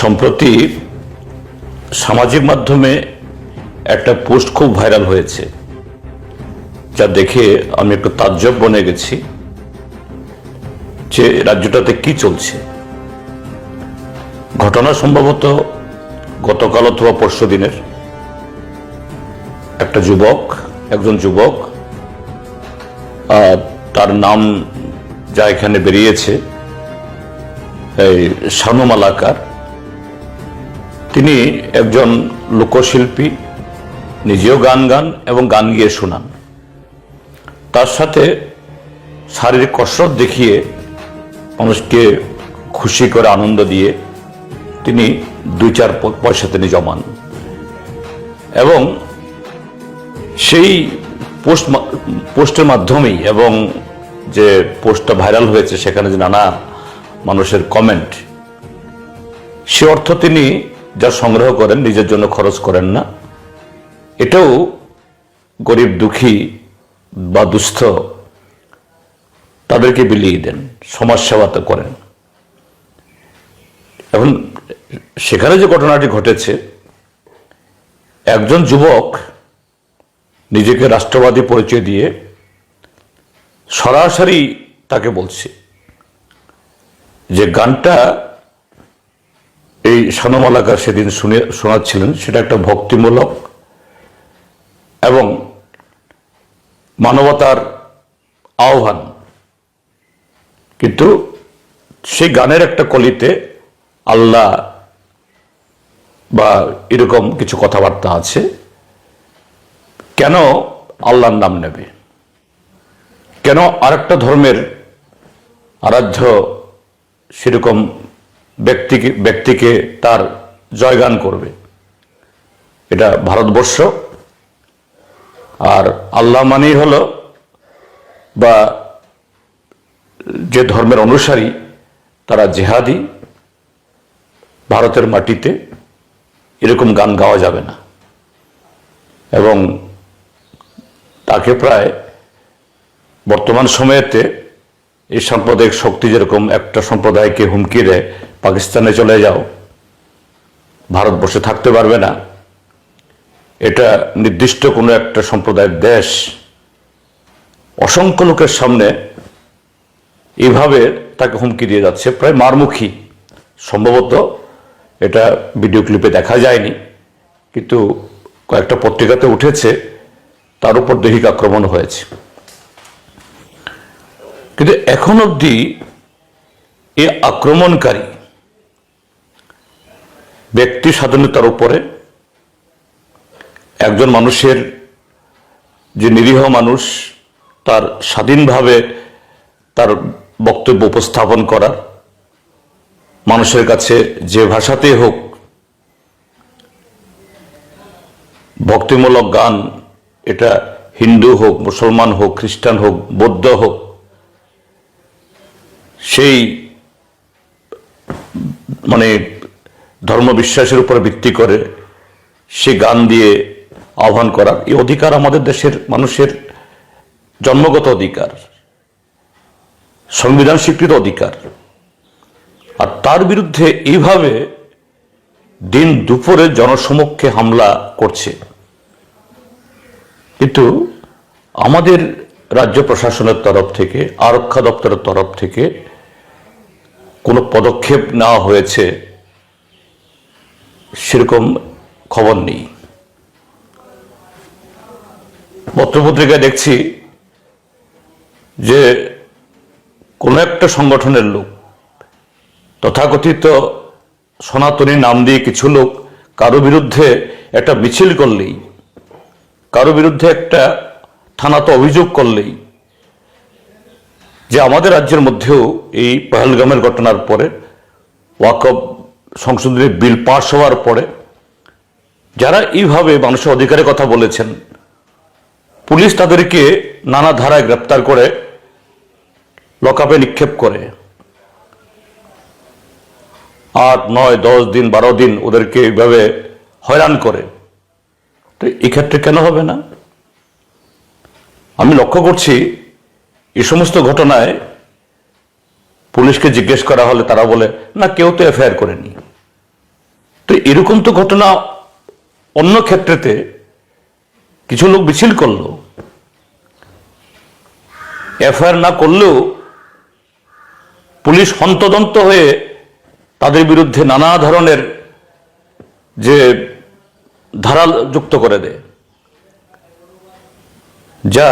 সম্প্রতি সামাজিক মাধ্যমে একটা পোস্ট খুব ভাইরাল হয়েছে, যা দেখে আমি একটু তাজ্জব বনে গেছি যে রাজ্যটাতে কি চলছে। ঘটনা সম্ভবত গতকাল অথবা পরশু দিনের। একটা যুবক, একজন যুবক তার নাম যা এখানে বেরিয়েছে, এই শানু মালাকার তিনি একজন লোকশিল্পী, নিজেও গান গান এবং গান গিয়ে শোনান। তার সাথে শারীরিক কসরত দেখিয়ে মানুষকে খুশি করে আনন্দ দিয়ে তিনি দুই চার পয়সা তিনি জমান। এবং সেই পোস্ট পোস্টের মাধ্যমেই এবং যে পোস্টটা ভাইরাল হয়েছে সেখানে যে নানা মানুষের কমেন্ট, সে অর্থ তিনি যা সংগ্রহ করেন, নিজের জন্য খরচ করেন না। এটাও গরিব, দুঃখী বা দুস্থ তাদেরকে বিলিয়ে দেন, সমাজসেবা তো করেন। এখন সেখানে যে ঘটনাটি ঘটেছে, একজন যুবক নিজেকে রাষ্ট্রবাদী পরিচয় দিয়ে সরাসরি তাকে বলছে যে, গানটা এই সনমালাকার সেদিন শুনে, শোনাচ্ছিলেন, সেটা একটা ভক্তিমূলক এবং মানবতার আহ্বান। কিন্তু সেই গানের একটা কলিতে আল্লাহ বা এরকম কিছু কথাবার্তা আছে, কেন আল্লাহর নাম নেবে? কেন আরেকটা ধর্মের আরাধ্য সেরকম ব্যক্তিকে ব্যক্তিকে তার জয়গান করবে। এটা ভারতবর্ষ। আর আল্লাহ মানেই হলো বা যে ধর্মের অনুসারী, তারা জেহাদি, ভারতের মাটিতে এরকম গান গাওয়া যাবে না। এবং তাকে প্রায় বর্তমান সময়েতে এই সাম্প্রদায়িক শক্তি যেরকম একটা সম্প্রদায়কে হুমকি দেয় পাকিস্তানে চলে যাও। ভারতবর্ষে থাকতে পারবে না। এটা নির্দিষ্ট কোনো একটা সম্প্রদায়ের দেশ। অসংখ্য লোকের সামনে এভাবে তাকে হুমকি দিয়ে যাচ্ছে। প্রায় মারমুখী। সম্ভবত এটা ভিডিও ক্লিপে দেখা যায়নি। কিন্তু কয়েকটা পত্রিকাতে উঠেছে, তার উপর দৈহিক আক্রমণ হয়েছে। কিন্তু এখন অবধি এ আক্রমণকারী ব্যক্তি স্বাধীনতার উপরে একজন মানুষের যে নিরীহ মানুষ, তার স্বাধীনভাবে তার বক্তব্য উপস্থাপন করার মানুষের কাছে যে ভাষাতেই হোক ভক্তিমূলক গান, এটা হিন্দু হোক, মুসলমান হোক, খ্রিস্টান হোক, বৌদ্ধ হোক, সেই মানে ধর্মবিশ্বাসের উপর ভিত্তি করে সে গান দিয়ে আহ্বান করার এই অধিকার আমাদের দেশের মানুষের জন্মগত অধিকার সংবিধান স্বীকৃত অধিকার। আর তার বিরুদ্ধে এইভাবে দিন দুপুরে জনসমক্ষে হামলা করছে। কিন্তু আমাদের রাজ্য প্রশাসনের তরফ থেকে, আরক্ষা দপ্তরের তরফ থেকে কোনো পদক্ষেপ নেওয়া হয়েছে সেরকম খবর নেই। পত্রপত্রিকায় দেখছি যে কোনো একটা সংগঠনের লোক, তথাকথিত সনাতনী নাম দিয়ে কিছু লোক কারও বিরুদ্ধে একটা মিছিল করলেই, কারও বিরুদ্ধে একটা থানাতে অভিযোগ করলেই, যে আমাদের রাজ্যের মধ্যেও এই পহেলগামের ঘটনার পরে ওয়াকব সংশোধনী বিল পাশ হওয়ার পরে যারা এইভাবে মানুষের অধিকারের কথা বলেছেন, পুলিশ তাদেরকে নানা ধারায় গ্রেপ্তার করে লকআপে নিক্ষেপ করে। আট, নয়, দশ দিন, বারো দিন ওদেরকে এইভাবে হয়রান করে। তো এক্ষেত্রে কেন হবে না? আমি লক্ষ্য করছি এই সমস্ত ঘটনায় পুলিশকে জিজ্ঞেস করা হলে তারা বলে, না, কেউ তো এফআইআর করেনি। তো এরকম তো ঘটনা অন্য ক্ষেত্রেতে কিছু লোক মিছিল করল। এফআইআর না করলেও পুলিশ হন্তদন্ত হয়ে তাদের বিরুদ্ধে নানা ধরনের যে ধারা যুক্ত করে দেয়, যা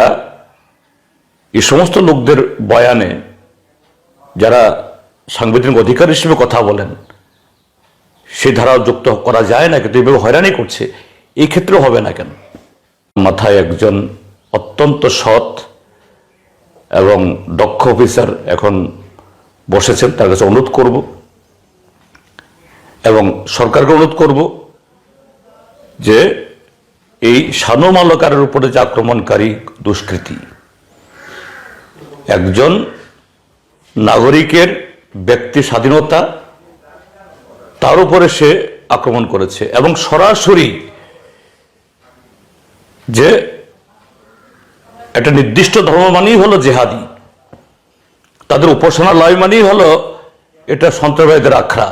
এই সমস্ত লোকদের বয়ানে যারা সাংবিধানিক অধিকার হিসেবে কথা বলেন সেই ধারা যুক্ত করা যায় না, কিন্তু এভাবে হয়রানি করছে। এই ক্ষেত্রেও হবে না কেন? মাথায় একজন অত্যন্ত সৎ এবং দক্ষ অফিসার এখন বসেছেন, তার কাছে অনুরোধ করব। এবং সরকারকে অনুরোধ করব যে এই শানু মালকারের উপরে যে আক্রমণকারী দুষ্কৃতী, একজন নাগরিকের ব্যক্তি স্বাধীনতা তার উপরে সে আক্রমণ করেছে এবং সরাসরি যে একটা নির্দিষ্ট ধর্ম মানেই হলো জেহাদি। তাদের উপাসনালয় মানেই হলো এটা সন্ত্রাসবাদীদের আখড়া।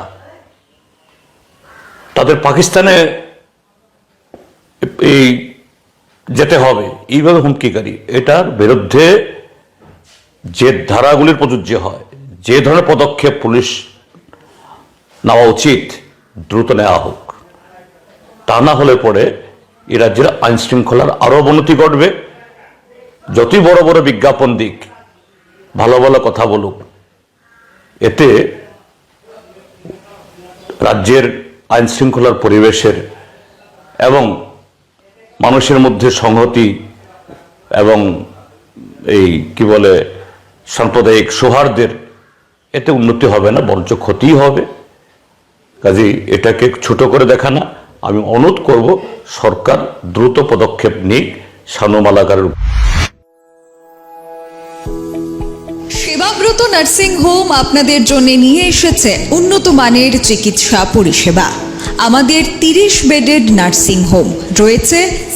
তাদের পাকিস্তানে এই যেতে হবে, এইভাবে হুমকিকারী। এটার বিরুদ্ধে যে ধারাগুলির প্রযোজ্য হয়, যে ধরনের পদক্ষেপ পুলিশ নেওয়া উচিত, দ্রুত নেওয়া হোক। তা না হলে পরে এ রাজ্যের আইন শৃঙ্খলার আরও অবনতি ঘটবে। যতই বড় বড় বিজ্ঞাপন দিক, ভালো ভালো কথা বলুক, এতে রাজ্যের আইন শৃঙ্খলার পরিবেশের এবং মানুষের মধ্যে সংহতি এবং এই কি বলে সাম্প্রদায়িক সৌহার্দ্যের এতে উন্নতি হবে না, বরঞ্চ ক্ষতিই হবে। কাজেই এটাকে ছোট করে দেখা না আমি অনুরোধ করব, সরকার দ্রুত পদক্ষেপ নিক শানু মালাকারের সেবাব্রত নার্সিং হোম আপনাদের জন্য নিয়ে এসেছে উন্নত মানের চিকিৎসা পরিষেবা। আমাদের তিরিশ বেডেড নার্সিং হোম রয়েছে